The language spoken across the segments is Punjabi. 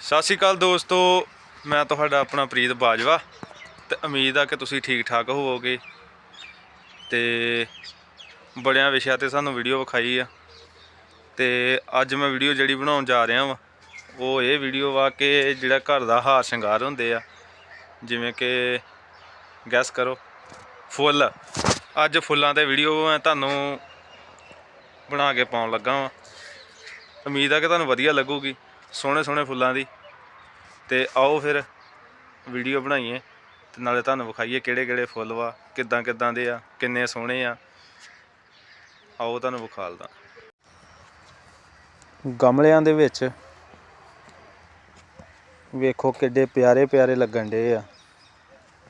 ਸਤਿ ਸ਼੍ਰੀ ਅਕਾਲ ਦੋਸਤੋ, ਮੈਂ ਤੁਹਾਡਾ ਆਪਣਾ ਪ੍ਰੀਤ ਬਾਜਵਾ ਤੇ ਉਮੀਦ ਆ ਕਿ ਤੁਸੀਂ ਠੀਕ ਠਾਕ ਹੋਵੋਗੇ ਤੇ ਬੜਿਆਂ ਵਿਸ਼ਿਆਂ ਤੇ ਸਾਨੂੰ ਵੀਡੀਓ ਵਿਖਾਈ ਆ ਤੇ ਅੱਜ ਮੈਂ ਵੀਡੀਓ ਜਿਹੜੀ ਬਣਾਉਣ ਜਾ ਰਿਹਾ ਵਾਂ, ਉਹ ਇਹ ਵੀਡੀਓ ਵਾ ਕਿ ਜਿਹੜਾ ਘਰ ਦਾ ਹਾਰ ਸ਼ਿੰਗਾਰ ਹੁੰਦੇ ਆ, ਜਿਵੇਂ ਕਿ ਗੈਸ ਕਰੋ, ਫੁੱਲ। ਅੱਜ ਫੁੱਲਾਂ ਤੇ ਵੀਡੀਓ ਮੈਂ ਤੁਹਾਨੂੰ ਬਣਾ ਕੇ ਪਾਉਣ ਲੱਗਾ ਵਾਂ। ਉਮੀਦ ਆ ਕਿ ਤੁਹਾਨੂੰ ਵਧੀਆ ਲੱਗੂਗੀ। ਸੋਹਣੇ ਸੋਹਣੇ ਫੁੱਲਾਂ ਦੀ। ਤੇ ਆਓ ਫਿਰ ਵੀਡੀਓ ਬਣਾਈਏ ਤੇ ਨਾਲੇ ਤੁਹਾਨੂੰ ਵਿਖਾਈਏ ਕਿਹੜੇ ਕਿਹੜੇ ਫੁੱਲ ਵਾ, ਕਿੱਦਾਂ ਕਿੱਦਾਂ ਦੇ ਆ, ਕਿੰਨੇ ਸੋਹਣੇ ਆ। ਆਓ ਤੁਹਾਨੂੰ ਵਿਖਾਲਦਾ। ਗਮਲਿਆਂ ਦੇ ਵਿੱਚ ਵੇਖੋ ਕਿੱਡੇ ਪਿਆਰੇ ਪਿਆਰੇ ਲੱਗਣ ਡੇ ਆ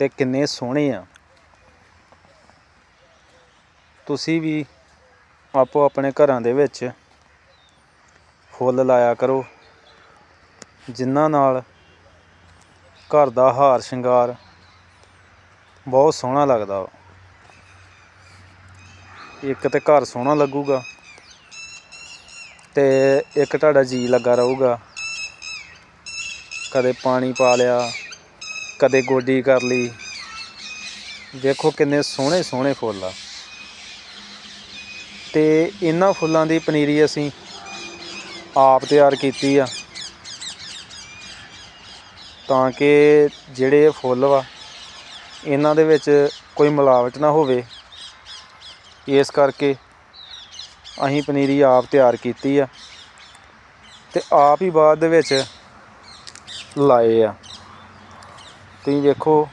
ਤੇ ਕਿੰਨੇ ਸੋਹਣੇ ਆ। ਤੁਸੀਂ ਵੀ ਆਪੋ ਆਪਣੇ ਘਰਾਂ ਦੇ ਵਿੱਚ ਫੁੱਲ ਲਾਇਆ ਕਰੋ। ਜਿਨ੍ਹਾਂ ਨਾਲ ਘਰ ਦਾ ਹਾਰ ਸ਼ਿੰਗਾਰ ਬਹੁਤ ਸੋਹਣਾ ਲੱਗਦਾ ਵਾ। ਇੱਕ ਤੇ ਘਰ ਸੋਹਣਾ ਲੱਗੂਗਾ ਤੇ ਇੱਕ ਤੁਹਾਡਾ ਜੀ ਲੱਗਾ ਰਹੂਗਾ। ਕਦੇ ਪਾਣੀ ਪਾ ਲਿਆ, ਕਦੇ ਗੋਡੀ ਕਰ ਲਈ। ਦੇਖੋ ਕਿੰਨੇ ਸੋਹਣੇ ਸੋਹਣੇ ਫੁੱਲ ਆ। ਤੇ ਇਹਨਾਂ ਫੁੱਲਾਂ ਦੀ ਪਨੀਰੀ ਅਸੀਂ ਆਪ ਤਿਆਰ ਕੀਤੀ ਆ। ਤਾਂ ਕਿ ਜਿਹੜੇ ਇਹ ਫੁੱਲ ਵਾ, ਇਹਨਾਂ ਦੇ ਵਿੱਚ ਕੋਈ ਮਿਲਾਵਟ ਨਾ ਹੋਵੇ। ਇਸ ਕਰਕੇ ਅਸੀਂ ਪਨੀਰੀ ਆਪ ਤਿਆਰ ਕੀਤੀ ਆ ਤੇ ਆਪ ਹੀ ਬਾਅਦ ਦੇ ਵਿੱਚ ਲਾਏ ਆ। ਤੁਸੀਂ ਵੇਖੋ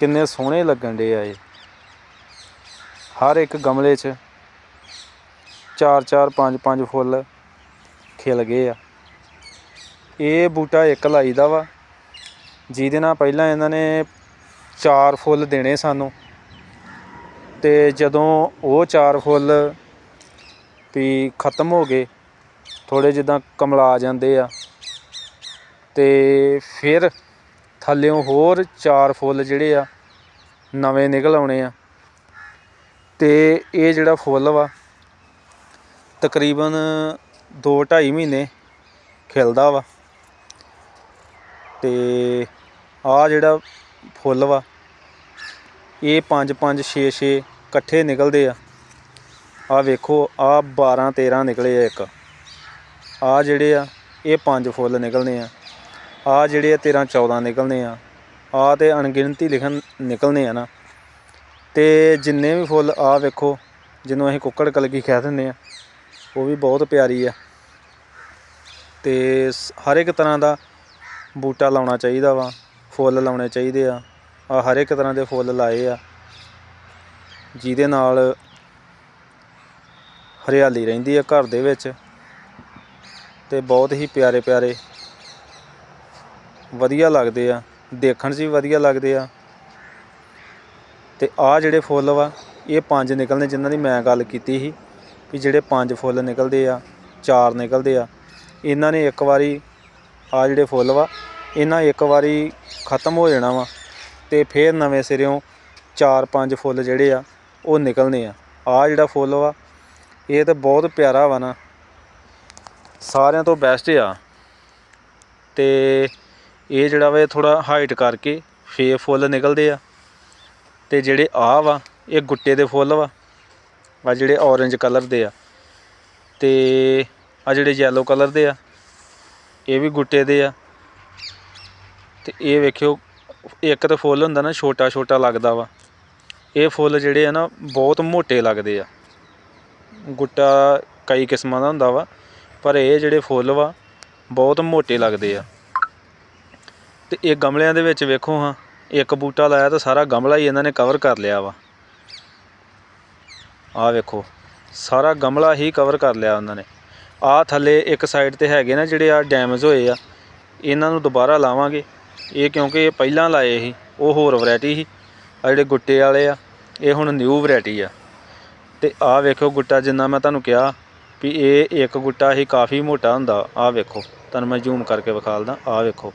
ਕਿੰਨੇ ਸੋਹਣੇ ਲੱਗਣ ਡੇ ਆ ਇਹ। ਹਰ ਇੱਕ ਗਮਲੇ 'ਚ ਚਾਰ ਚਾਰ, ਪੰਜ ਪੰਜ ਫੁੱਲ ਖਿਲ ਗਏ ਆ। ਇਹ ਬੂਟਾ ਇੱਕ ਲਾਈਦਾ ਵਾ। ਜਿਹਦੇ ਨਾਲ ਪਹਿਲਾਂ ਇਹਨਾਂ ਨੇ ਚਾਰ ਫੁੱਲ ਦੇਣੇ ਸਾਨੂੰ। ਤੇ ਜਦੋਂ ਉਹ ਚਾਰ ਫੁੱਲ ਵੀ ਖਤਮ ਹੋ ਗਏ ਥੋੜੇ ਜਿੱਦਾਂ ਕਮਲਾ ਜਾਂਦੇ ਆ, ਤੇ ਫਿਰ ਥੱਲਿਓਂ ਹੋਰ ਚਾਰ ਫੁੱਲ ਜਿਹੜੇ ਆ, ਨਵੇਂ ਨਿਕਲ ਆਉਣੇ ਆ। ਤੇ ਇਹ ਜਿਹੜਾ ਫੁੱਲ ਵਾ, ਤਕਰੀਬਨ 2.5 ਮਹੀਨੇ ਖਿਲਦਾ ਵਾ। ਤੇ ਆ ਜਿਹੜਾ ਫੁੱਲ ਵਾ, ਇਹ 5 5 6 6 ਇਕੱਠੇ ਨਿਕਲਦੇ ਆ। ਆ ਵੇਖੋ, ਆ 12 13 ਨਿਕਲੇ ਆ ਇੱਕ। ਆ ਜਿਹੜੇ ਆ, ਇਹ ਪੰਜ ਫੁੱਲ ਨਿਕਲਨੇ ਆ। ਆ ਜਿਹੜੇ ਆ 13 14 ਨਿਕਲਨੇ ਆ। ਆ ਤੇ ਅਣਗਿਣਤੀ ਲਿਖਣ ਨਿਕਲਨੇ ਆ ਨਾ। ਤੇ ਜਿੰਨੇ ਵੀ ਫੁੱਲ ਆ ਵੇਖੋ, ਜਿਹਨੂੰ ਅਸੀਂ ਕੁੱਕੜ ਕਲਗੀ ਕਹਿ ਦਿੰਦੇ ਆ, ਉਹ ਵੀ ਬਹੁਤ ਪਿਆਰੀ ਆ। ਤੇ ਹਰ ਇੱਕ ਤਰ੍ਹਾਂ ਦਾ ਬੂਟਾ ਲਾਉਣਾ ਚਾਹੀਦਾ ਵਾ। ਫੁੱਲ ਲਾਉਣੇ ਚਾਹੀਦੇ ਆ। ਆ ਹਰ ਇੱਕ ਤਰ੍ਹਾਂ ਦੇ ਫੁੱਲ ਲਾਏ ਆ। ਜਿਹਦੇ ਨਾਲ ਹਰਿਆਲੀ ਰਹਿੰਦੀ ਆ ਘਰ ਦੇ ਵਿੱਚ ਤੇ ਬਹੁਤ ਹੀ ਪਿਆਰੇ ਪਿਆਰੇ ਵਧੀਆ ਲੱਗਦੇ ਆ। ਦੇਖਣ 'ਚ ਵੀ ਵਧੀਆ ਲੱਗਦੇ ਆ। ਤੇ ਆ ਜਿਹੜੇ ਫੁੱਲ ਵਾ, ਇਹ ਪੰਜ ਨਿਕਲਨੇ ਜਿਨ੍ਹਾਂ ਦੀ ਮੈਂ ਗੱਲ ਕੀਤੀ ਸੀ ਵੀ ਜਿਹੜੇ ਪੰਜ ਫੁੱਲ ਨਿਕਲਦੇ ਆ, ਚਾਰ ਨਿਕਲਦੇ ਆ। ਇਹਨਾਂ ਨੇ ਇੱਕ ਵਾਰੀ ਆ ਜਿਹੜੇ ਫੁੱਲ ਵਾ ਇਹਨਾਂ ਇੱਕ ਵਾਰੀ ਖਤਮ ਹੋ ਜਾਣਾ ਵਾ ਤੇ ਫੇਰ ਨਵੇਂ ਸਿਰਿਓਂ ਚਾਰ ਪੰਜ ਫੁੱਲ ਜਿਹੜੇ ਆ, ਉਹ ਨਿਕਲਨੇ ਆ। ਆ ਜਿਹੜਾ ਫੁੱਲ ਵਾ, ਇਹ ਤਾਂ ਬਹੁਤ ਪਿਆਰਾ ਵਾ ਨਾ। ਸਾਰਿਆਂ ਤੋਂ ਬੈਸਟ ਆ। ਤੇ ਇਹ ਜਿਹੜਾ ਵਾ ਥੋੜਾ ਹਾਈਟ ਕਰਕੇ ਫੇ ਫੁੱਲ ਨਿਕਲਦੇ ਆ। ਤੇ ਜਿਹੜੇ ਆ ਵਾ, ਇਹ ਗੁੱਟੇ ਦੇ ਫੁੱਲ ਵਾ ਆ ਜਿਹੜੇ orange ਕਲਰ ਦੇ ਆ। ਤੇ ਆ ਜਿਹੜੇ yellow ਕਲਰ ਦੇ ਆ, ਇਹ ਵੀ ਗੁੱਟੇ ਦੇ ਆ। ਤੇ ਇਹ ਵੇਖਿਓ, ਇੱਕ ਤਾਂ ਫੁੱਲ ਹੁੰਦਾ ਨਾ ਛੋਟਾ ਛੋਟਾ ਲੱਗਦਾ ਵਾ। ਇਹ ਫੁੱਲ ਜਿਹੜੇ ਆ ਨਾ ਬਹੁਤ ਮੋਟੇ ਲੱਗਦੇ ਆ। ਗੁੱਟਾ ਕਈ ਕਿਸਮਾਂ ਦਾ ਹੁੰਦਾ ਵਾ, ਪਰ ਇਹ ਜਿਹੜੇ ਫੁੱਲ ਵਾ, ਬਹੁਤ ਮੋਟੇ ਲੱਗਦੇ ਆ। ਤੇ ਇਹ ਗਮਲਿਆਂ ਦੇ ਵਿੱਚ ਵੇਖੋ ਹਾਂ, ਇੱਕ ਬੂਟਾ ਲਾਇਆ ਤਾਂ ਸਾਰਾ ਗਮਲਾ ਹੀ ਇਹਨਾਂ ਨੇ ਕਵਰ ਕਰ ਲਿਆ ਵਾ। ਆਹ ਵੇਖੋ, ਸਾਰਾ ਗਮਲਾ ਹੀ ਕਵਰ ਕਰ ਲਿਆ ਉਹਨਾਂ ਨੇ। ਆਹ ਥੱਲੇ ਇੱਕ ਸਾਈਡ ਤੇ ਹੈਗੇ ਨਾ ਜਿਹੜੇ ਆ ਡੈਮੇਜ ਹੋਏ ਆ, ਇਹਨਾਂ ਨੂੰ ਦੁਬਾਰਾ ਲਾਵਾਂਗੇ। ਇਹ ਕਿਉਂਕਿ ਇਹ ਪਹਿਲਾਂ ਲਾਏ ਸੀ, ਉਹ ਹੋਰ ਵੈਰਾਈਟੀ ਸੀ। ਆ ਜਿਹੜੇ ਗੁੱਟੇ ਵਾਲੇ ਆ, ਇਹ ਹੁਣ ਨਿਊ ਵੈਰਾਈਟੀ ਆ। ਤੇ ਆਹ ਵੇਖੋ ਗੁੱਟਾ, ਜਿੰਨਾ ਮੈਂ ਤੁਹਾਨੂੰ ਕਿਹਾ ਵੀ ਇਹ ਇੱਕ ਗੁੱਟਾ ਹੀ ਕਾਫੀ ਮੋਟਾ ਹੁੰਦਾ। ਆਹ ਵੇਖੋ, ਤੁਹਾਨੂੰ ਮੈਂ ਜ਼ੂਮ ਕਰਕੇ ਵਿਖਾਲਦਾ, ਆਹ ਵੇਖੋ।